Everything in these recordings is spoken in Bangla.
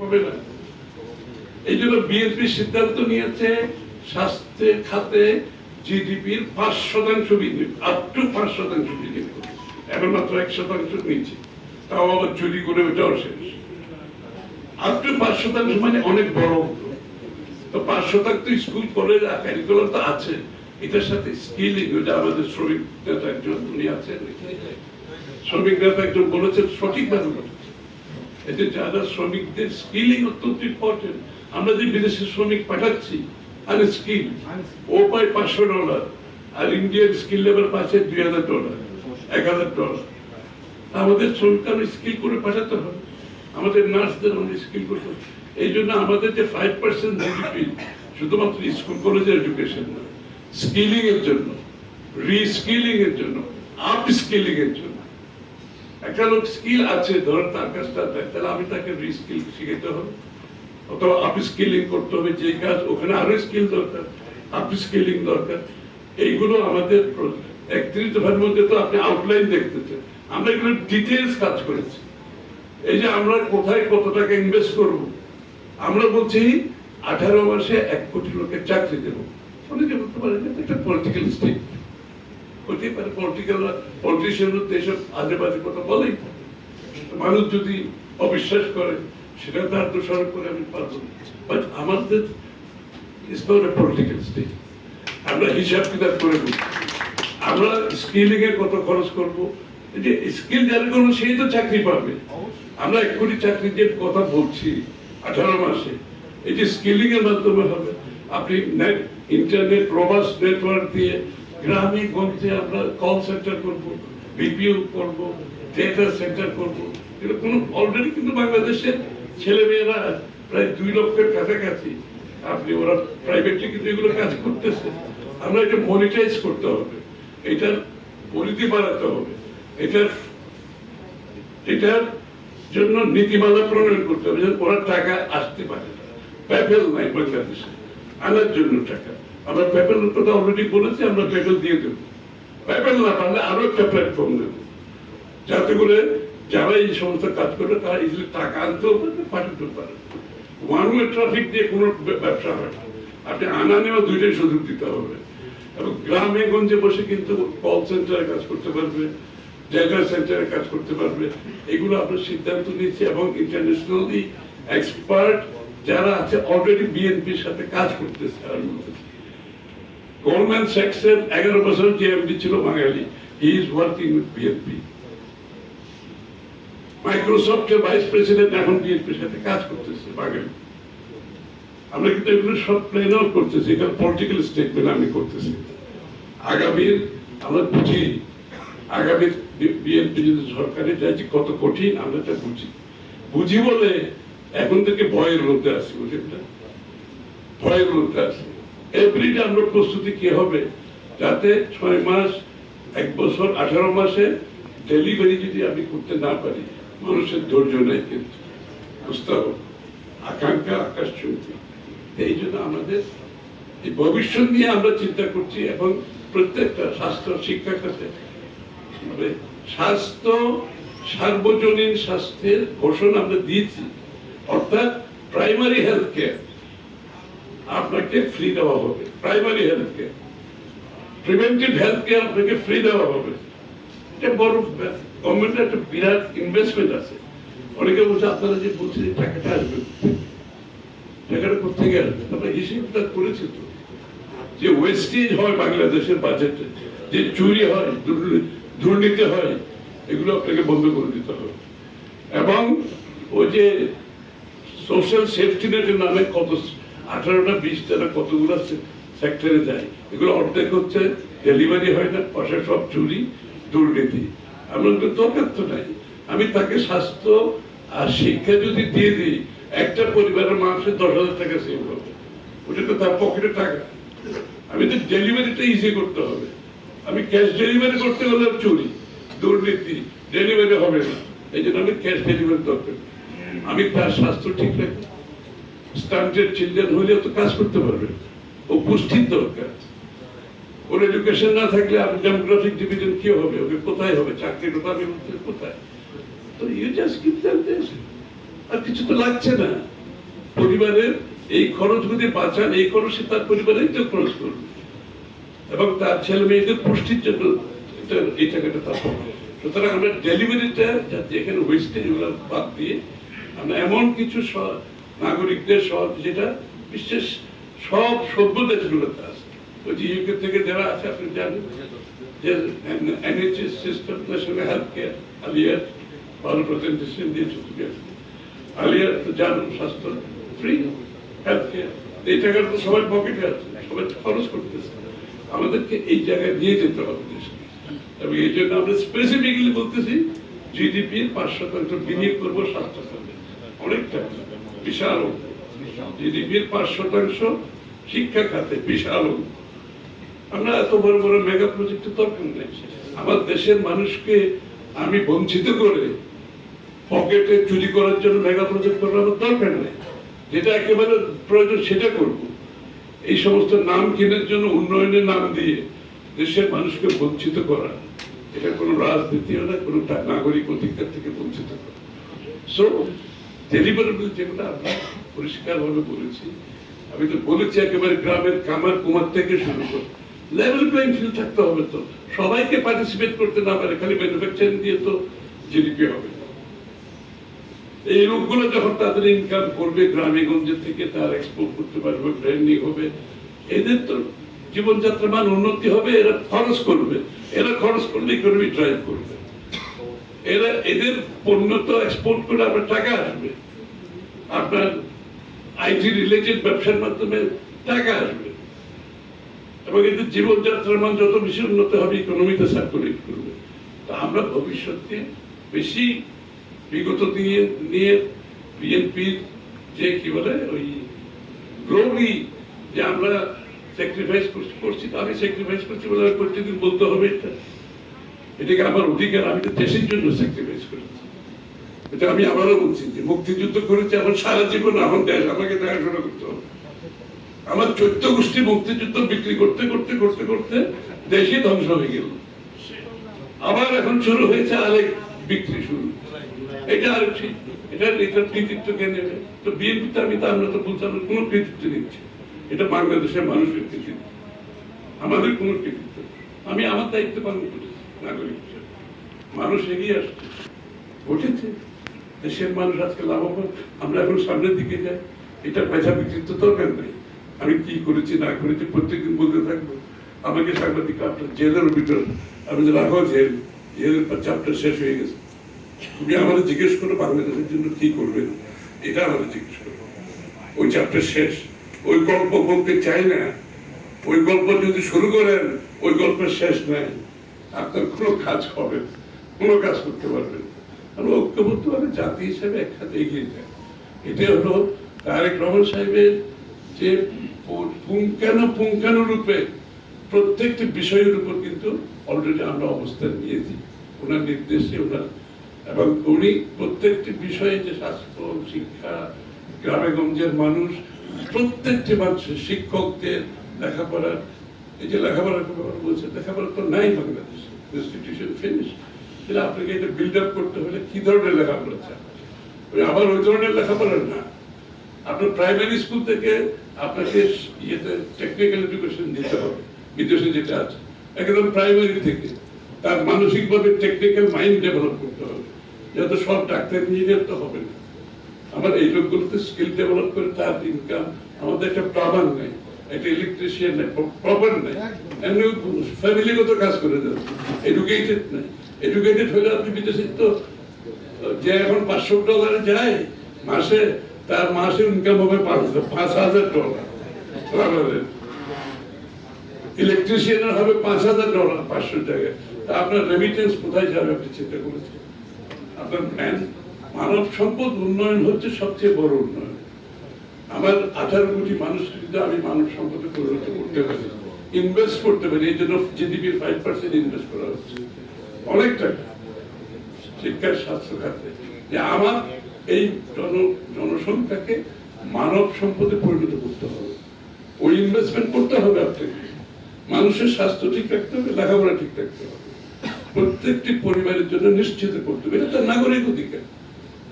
হবে না। এই জন্য বিএনপি সিদ্ধান্ত নিয়েছে, স্বাস্থ্য খাতে জিডিপির পাঁচ শতাংশ বৃদ্ধি পাঁচ শতাংশ বৃদ্ধি এখন মাত্র এক শতাংশ নিচে তাও আবার চুরি করে ওটাও শেষ। পাঁচ শতাংশ মানে অনেক বড় তো পাঁচ শতাংশ স্কুল, কলেজ কারিকুলাম তো আছে। এটার সাথে স্কিলিং ওটা আমাদের শ্রমিক নেতা একজন, উনি আছেন। শ্রমিক নেতা একজন বলেছেন, সঠিকভাবে বলেছেন। এতে যারা শ্রমিকদের স্কিলিং অত্যন্ত ইম্পর্টেন্ট আমরা যে বিদেশে শ্রমিক পাঠাচ্ছি আর স্কিল ও পায় পাঁচশো ডলার আর ইন্ডিয়ান স্কিল লেবার পাচ্ছে দুই হাজার ডলার এক হাজার ডলার আমাদের শ্রমিককে আমরা স্কিল করে পাঠাতে হবে। আমাদের নার্সদের আমাদের স্কিল করতে হবে। এই জন্য আমাদের যে ফাইভ পার্সেন্ট জিডিপি শুধুমাত্র স্কুল কলেজের এডুকেশন না স্কিলিং এর জন্য রিস্কিলিং এর জন্য আপ স্কিলিং এর জন্য একটা লোক স্কিল আছে, ধরেন তার কাজটা তাহলে আমি তাকে রিস্কিল শিখাতে হবে। অথবা আপ স্কিলিং করতে হবে যে কাজ, ওখানে আরও স্কিল দরকার আপ স্কিলিং দরকার। এইগুলো আমাদের একত্রিশ দফার মধ্যে তো আপনি আউটলাইন দেখতেছেন। আমরা এগুলো ডিটেলস কাজ করেছি। এই যে আমরা কোথায় কত টাকা ইনভেস্ট করব? আমরা বলছি, আঠারো মাসে এক কোটি লোকের চাকরি দেবো। অনেকে বলতে পারে যে এটা পলিটিক্যাল স্টেট হতেই পারে পলিটিক্যাল পলিটিশিয়ান এসব আজে বাজে কথা বলেই। মানুষ যদি অবিশ্বাস করে, সেটা তার দোষারোপ করে আমি পারব বাট আমাদের is not a political state আমরা হিসাব কিতাব করে বুঝি আমরা স্কিলিং এর কত খরচ করব? যে স্কিল যারা করব সেই তো চাকরি পাবে। আমরা এক কোটি চাকরি যে কথা বলছি, আঠারো মাসে, এই যে স্কিলিং এর মাধ্যমে হবে। আপনি নেট ইন্টারনেট রোবাস নেটওয়ার্ক দিয়ে গ্রামে গঞ্জে আমরা কল সেন্টার করব বিপিও করব ডেটা সেন্টার করব। এটা কোনো অলরেডি কিন্তু বাংলাদেশের ছেলে মেয়েরা প্রায় দুই লক্ষের কাছাকাছি। আপনি ওরা প্রাইভেটলি কিন্তু এগুলো কাজ করতেছে। আমরা এটা মনিটাইজ করতে হবে। এটার পরিধি বাড়াতে হবে। এটার এটার জন্য নীতিমালা প্রণয়ন করতে হবে যেন ওরা টাকা আসতে পারে প্যাপেল নাই বাংলাদেশে। আনার জন্য টাকা। আমরা প্যাপেল কথা অলরেডি বলেছি, আমরা প্যাপেল দিয়ে দেবো। প্যাপেল না পারলে আরও একটা প্ল্যাটফর্ম দেবো। যাতে করে যারা এই সমস্ত কাজ করবে তারা ইজিলি টাকা আনতেও পারবে পাঠাতে পারে। ওয়ান ওয়ে ট্রাফিক দিয়ে কোনো ব্যবসা হয় না। আপনি আনা নেওয়া দুইটাই সুযোগ দিতে হবে। এবং গ্রামে গঞ্জে বসে কিন্তু কল সেন্টারে কাজ করতে পারবে ডেটা সেন্টারে কাজ করতে পারবে। এগুলো আমরা সিদ্ধান্ত নিয়েছি এবং ইন্টারন্যাশনালি এক্সপার্ট যারা আছে অলরেডি বিএনপির সাথে কাজ করতেছে আর গোল্ডম্যান স্যাক্সের এগারো বছর যে এমডি ছিল বাঙালি। He is working with BNP মাইক্রোসফটের ভাইস প্রেসিডেন্ট এখন বিএনপির সাথে কাজ করতেছে, বাঙালি। আমরা কিন্তু এগুলো সব প্লেন আউট করতেছি, এখানে পলিটিক্যাল স্টেটমেন্ট আমি করতেছি। আগামীর, আমরা বুঝি আগামী বিএনপি যদি সরকারে যায় যে কত কঠিন, আমরা এটা বুঝি। বুঝি বলে এখন থেকে ভয়ের মধ্যে আছি, বুঝলেন? ভয়ের মধ্যে আছি। এভরিডে আমরা প্রস্তুতি কি হবে? যাতে ছয় মাস, এক বছর, আঠারো মাসে ডেলিভারি যদি আমি করতে না পারি, মানুষের ধৈর্য নেই কিন্তু। বুঝতে হবে। আকাঙ্ক্ষা আকাশ চলছে এই জন্য আমাদের এই ভবিষ্যৎ নিয়ে আমরা চিন্তা করছি এবং প্রত্যেকটা স্বাস্থ্য শিক্ষা খাতে মানে স্বাস্থ্য, সার্বজনীন স্বাস্থ্যের ঘোষণা আমরা দিয়েছি। অর্থাৎ প্রাইমারি হেলথ কেয়ার আপনাকে ফ্রি দেওয়া হবে। Primary health care preventive health care আপনাকে ফ্রি দেওয়া হবে। এটা বড় গভর্নমেন্টের একটা বিরাট ইনভেস্টমেন্ট আছে। অনেকে বলছে, আপনারা যে বলছেন টাকাটা আসবে টাকাটা কোথেকে আসবে? আমরা হিসেবটা করেছি তো। যে ওয়েস্টেজ হয় বাংলাদেশের বাজেটে যে চুরি হয় দুর্নীতি হয়, এগুলো আপনাকে বন্ধ করে দিতে হবে। এবং ওই যে সোশ্যাল সেফটি নেটের নামে কত আঠারোটা বিশটা না কতগুলো সেক্টরে যায়। এগুলো অর্ধেক হচ্ছে ডেলিভারি হয় না, পয়সা সব চুরি, দুর্নীতি। আমরা তো দরকার তো নাই। আমি তাকে স্বাস্থ্য আর শিক্ষা যদি দিয়ে দিই, একটা পরিবারের মানুষের দশ হাজার টাকা সেভ হবে ওটা তো তার পকেটে টাকা। আমি তো ডেলিভারিটা ইজি করতে হবে। আমি ক্যাশ ডেলিভারি করতে গেলে চুরি, দুর্নীতি ডেলিভারি হবে না। এই জন্য আমি ক্যাশ ডেলিভারি দরকার। আমি তার স্বাস্থ্য ঠিক রাখি। স্টান্টেড চিলড্রেন হলে তো কাজ করতে পারবে। ও পুষ্টির দরকার। ওর এডুকেশন না থাকলে আপনি ডেমোগ্রাফিক ডিভিশন কি হবে? ওকে কোথায় হবে? চাকরির কথা আমি কোথায়? তো ইউ জাস্ট কিপ দিস আর কিছু তো লাগছে না। পরিবারের এই খরচ যদি বাঁচান, এই খরচে তার পরিবারেই তো খরচ করবে। এবং তার ছেলে মেয়েদের পুষ্টির জন্য এই টাকাটা তার। সুতরাং আমরা ডেলিভারিটা যাতে এখানে ওয়েস্টেজ বাদ দিয়ে আমরা এমন কিছু স- নাগরিকদের সব যেটা বিশেষ সব সভ্য দেশগুলোতে আছে। ওই যে ইউকে থেকে দেওয়া আছে, আপনি জানেন যে NHS system national health care আলিয়ার ভালো প্রেজেন্টেশন। আলিয়ার তো স্বাস্থ্য ফ্রি হেলথ কেয়ার এই টাকাটা তো পকেটে আছে, সবাই খরচ করতেছে। আমাদেরকে এই জায়গায় নিয়ে যেতে হবে এবং এই জন্য আমরা বলতেছি জিডিপির পাঁচ শতাংশ বিনিয়োগ করব স্বাস্থ্য খাতে অনেক টাকা। বিশাল জিডিপির পাঁচ শতাংশ শিক্ষা খাতে বিশাল অঙ্ক। আমরা এত বড় বড় মেগা প্রজেক্টের দরকার নেই। আমার দেশের মানুষকে আমি বঞ্চিত করে পকেটে চুরি করার জন্য মেগা প্রজেক্ট করার আমার দরকার নেই। যেটা একেবারে প্রয়োজন সেটা করব। এই সমস্ত নাম কেনার জন্য উন্নয়নের নাম দিয়ে দেশের মানুষকে বঞ্চিত করা, এটা কোনো রাজনীতিও না, কোনো নাগরিক অধিকার থেকে বঞ্চিত করা। সো ডেলিভারেবল আমরা পরিষ্কারভাবে বলেছি। আমি তো বলেছি একেবারে গ্রামের কামার কুমার থেকে শুরু করে। লেভেল প্লেইং থাকতে হবে তো। সবাইকে পার্টিসিপেট করতে না পারে, খালি ম্যানুফ্যাকচারিং দিয়ে তো জিডিপি হবে। এই লোকগুলো যখন তাদের ইনকাম করবে গ্রামে গঞ্জে থেকে তার এক্সপোর্ট করতে পারবে ব্র্যান্ডিং হবে, এদের তো জীবনযাত্রার মান উন্নতি হবে, এরা খরচ করবে। এরা খরচ করলে ইকোনমি ড্রাইভ করবে। এরা এদের পণ্য তো এক্সপোর্ট করে আপনার টাকা আসবে। আপনার আইটি রিলেটেড ব্যবসার মাধ্যমে টাকা আসবে। এবং এদের জীবনযাত্রার মান যত বেশি উন্নত হবে ইকোনমিতে সার্কুলেট করবে। তা আমরা ভবিষ্যতে বেশি বিগত দিয়ে নিয়ে বিএনপির যে কি বলে, ওই গ্লোরি যে আমরা স্যাক্রিফাইস করছি আমি স্যাক্রিফাইস করছি বলে আমি প্রত্যেকদিন বলতে হবে এটা। এটাকে আমার অধিকার, আমি তো দেশের জন্য স্যাক্রিফাইস করেছি। এটা আমি আবারও বলছি যে মুক্তিযুদ্ধ করেছি আমার সারা জীবন, আমার দেশ, আমাকে দেখাশোনা করতে হবে। আমার চৈত্য গোষ্ঠী মুক্তিযুদ্ধ বিক্রি করতে করতে করতে করতে দেশই ধ্বংস হয়ে গেল। আবার এখন শুরু হয়েছে আরেক বিক্রি শুরু। এটা আর ঠিক এটা এটার কৃতিত্ব কে নেবে? তো বিএনপি তো আমি তো আমরা তো আমরা কোনো কৃতিত্ব নিচ্ছি। এটা বাংলাদেশের মানুষের কৃতিত্ব। আমাদের কোনো কৃতিত্ব আমি আমার দায়িত্ব পালন করেছি। নাগরিক মানুষ এগিয়ে আসছে। উঠেছে। দেশের মানুষ আজকে লাভবান। আমরা এখন সামনের দিকে যাই। এটা পেঁচা বিক্রির তো দরকার নেই। আমি কি করেছি, না করেছি, প্রত্যেকদিন বলতে থাকব। আমাকে সাংবাদিক আপনার জেলের ভিতর আমি যে রাখো জেল। জেলের চ্যাপ্টার শেষ হয়ে গেছে। তুমি আমাদের জিজ্ঞেস করো, বাংলাদেশের জন্য কি এটা আমাদের জিজ্ঞেস করো। ওই চ্যাপ্টার শেষ। ওই গল্প বলতে চাই না। ওই গল্প যদি শুরু করেন, ওই গল্পের শেষ নাই। আপনার কোনো কাজ হবে কোনো কাজ করতে পারবেন। আমরা ঐক্যবদ্ধভাবে জাতি হিসেবে একসাথে এগিয়ে যায় এটা হলো তারেক রহমান সাহেবের যে পুঙ্খানু পুঙ্খানু রূপে প্রত্যেকটি বিষয়ের উপর কিন্তু অলরেডি আমরা অবস্থান নিয়েছি ওনার নির্দেশে ওনার এবং উনি প্রত্যেকটি বিষয়ে যে স্বাস্থ্য, শিক্ষা, গ্রামে গঞ্জের মানুষ, প্রত্যেকটি মানুষের শিক্ষকদের লেখাপড়া এই যে লেখাপড়ার বলছে লেখাপড়া তো নাই ইনস্টিটিউশন ফিনিশ তাহলে আপনাকে এটা বিল্ড আপ করতে হলে ধরনের লেখাপড়া আবার ওই ধরনের না। আপনার প্রাইমারি স্কুল থেকে আপনাকে ইয়েতে টেকনিক্যাল এডুকেশন দিতে হবে, বিদেশে যেটা আছে। একদম প্রাইমারি থেকে। তার মানসিকভাবে টেকনিক্যাল মাইন্ড ডেভেলপ করতে হবে। সব ডাক্তার ইঞ্জিনিয়ার তো হবে না। আমার এই লোকগুলোতে স্কিল ডেভেলপ করে তার ইনকাম আমাদের একটা প্লাবার নেই। একটা ইলেকট্রিশিয়ান নেই প্রপার নেই। এমনি ফ্যামিলিগত কাজ করে যাচ্ছে এডুকেটেড নেই। এডুকেটেড হলে আপনি বিদেশে তো, যে এখন পাঁচশো ডলারে যায়, মাসে তার মাসে ইনকাম হবে পাঁচ হাজার ডলার। ইলেকট্রিশিয়ানের হবে পাঁচ হাজার ডলার পাঁচশো টাকা। তা আপনার রেমিটেন্স কোথায় যাবে আপনি চিন্তা করেছেন? আপনার প্ল্যান মানব সম্পদ উন্নয়ন হচ্ছে সবচেয়ে বড় উন্নয়ন। আমার আঠারো কোটি মানুষকে যদি আমি মানব সম্পদে পরিণত করতে পারি। ইনভেস্ট করতে পারি। এই জন্য জিডিপির ফাইভ পার্সেন্ট ইনভেস্ট করা হচ্ছে। অনেক টাকা। শিক্ষার স্বাস্থ্য খাতে। যে আমার এই জন, জনসংখ্যাকে মানব সম্পদে পরিণত করতে হবে। ওই ইনভেস্টমেন্ট করতে হবে আপনাকে। মানুষের স্বাস্থ্য ঠিক রাখতে হবে, লেখাপড়া ঠিক রাখতে হবে। প্রত্যেকটি পরিবারের জন্য নিশ্চিত করতে হবে। এটা তার নাগরিক অধিকার।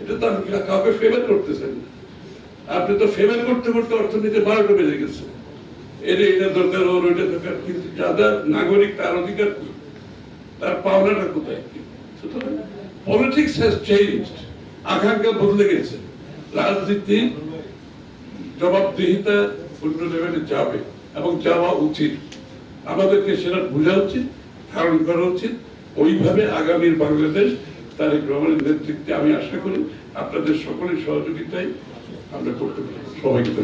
এটা তার কাউকে ফেভার করতেছেন না। আপনি তো ফেভার করতে করতে অর্থনীতি বারোটা বেজে গেছে। এর এটা দরকার, ওর ওইটা দরকার। কিন্তু যাদের নাগরিক, তার অধিকার কি? তার পাওনাটা কোথায়? কি পলিটিক্স হ্যাজ চেঞ্জড আকাঙ্ক্ষা বদলে গেছে। রাজনীতি, জবাবদিহিতা অন্য লেভেলে যাবে এবং যাওয়া উচিত। আমাদেরকে সেটা বোঝা উচিত, ধারণ করা উচিত। ওইভাবে আগামীর বাংলাদেশ তারেক নেতৃত্বে আমি আশা করি আপনাদের সকলের সহযোগিতায় আমরা করতে পারি সবাইকে।